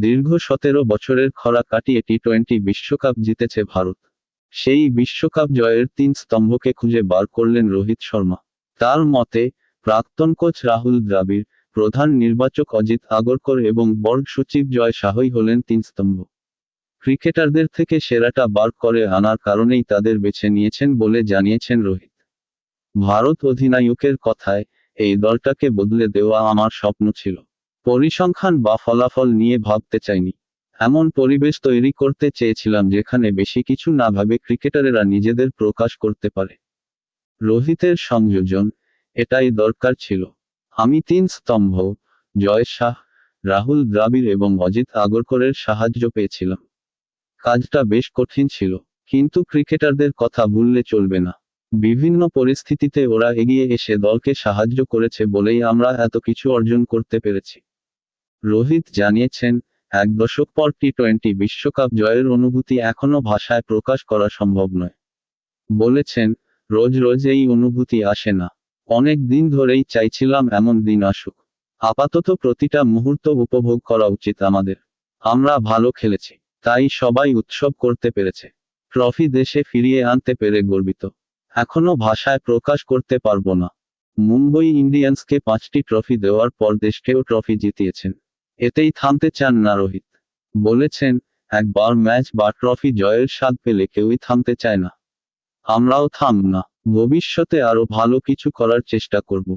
দীর্ঘ সতেরো বছরের খরা কাটিয়ে টি টোয়েন্টি বিশ্বকাপ জিতেছে ভারত। সেই বিশ্বকাপ জয়ের তিন স্তম্ভকে খুঁজে বার করলেন রোহিত শর্মা। তার মতে, প্রাক্তন কোচ রাহুল দ্রাবিড়, প্রধান নির্বাচক অজিত আগরকর এবং বর্ড সচিব জয় শাহই হলেন তিন স্তম্ভ। ক্রিকেটারদের থেকে সেরাটা বার করে আনার কারণেই তাদের বেছে নিয়েছেন বলে জানিয়েছেন রোহিত। ভারত অধিনায়কের কথায়, এই দলটাকে বদলে দেওয়া আমার স্বপ্ন ছিল। পরিসংখ্যান বা ফলাফল নিয়ে ভাবতে চাইনি। এমন পরিবেশ তৈরি করতে চেয়েছিলাম যেখানে বেশি কিছু না ভাবে ক্রিকেটারেরা নিজেদের প্রকাশ করতে পারে। রোহিতের সংযোজন, এটাই দরকার ছিল। আমি তিন স্তম্ভ, জয় শাহ, রাহুল দ্রাবিড় এবং অজিত আগরকরের সাহায্য পেয়েছিলাম। কাজটা বেশ কঠিন ছিল, কিন্তু ক্রিকেটারদের কথা ভুললে চলবে না। বিভিন্ন পরিস্থিতিতে ওরা এগিয়ে এসে দলকে সাহায্য করেছে বলেই আমরা এত কিছু অর্জন করতে পেরেছি। রোহিত জানিয়েছেন, এক দশক পর টি টোয়েন্টি বিশ্বকাপ জয়ের অনুভূতি এখনও ভাষায় প্রকাশ করা সম্ভব নয়। বলেছেন, রোজ রোজ এই অনুভূতি আসে না। অনেক দিন ধরেই চাইছিলাম এমন দিন আসুক। আপাতত প্রতিটা মুহূর্ত উপভোগ করা উচিত আমাদের। আমরা ভালো খেলেছি, তাই সবাই উৎসব করতে পেরেছে। ট্রফি দেশে ফিরিয়ে আনতে পেরে গর্বিত। এখনও ভাষায় প্রকাশ করতে পারব না। মুম্বই ইন্ডিয়ান্সকে পাঁচটি ট্রফি দেওয়ার পর দেশকেও ট্রফি জিতিয়েছেন। এতেই থামতে চান না রোহিত। বলেছেন, একবার ম্যাচ বা ট্রফি জয়ের স্বাদ পেলে কেউই থামতে চায় না। আমরাও থাম না। ভবিষ্যতে আরও ভালো কিছু করার চেষ্টা করব।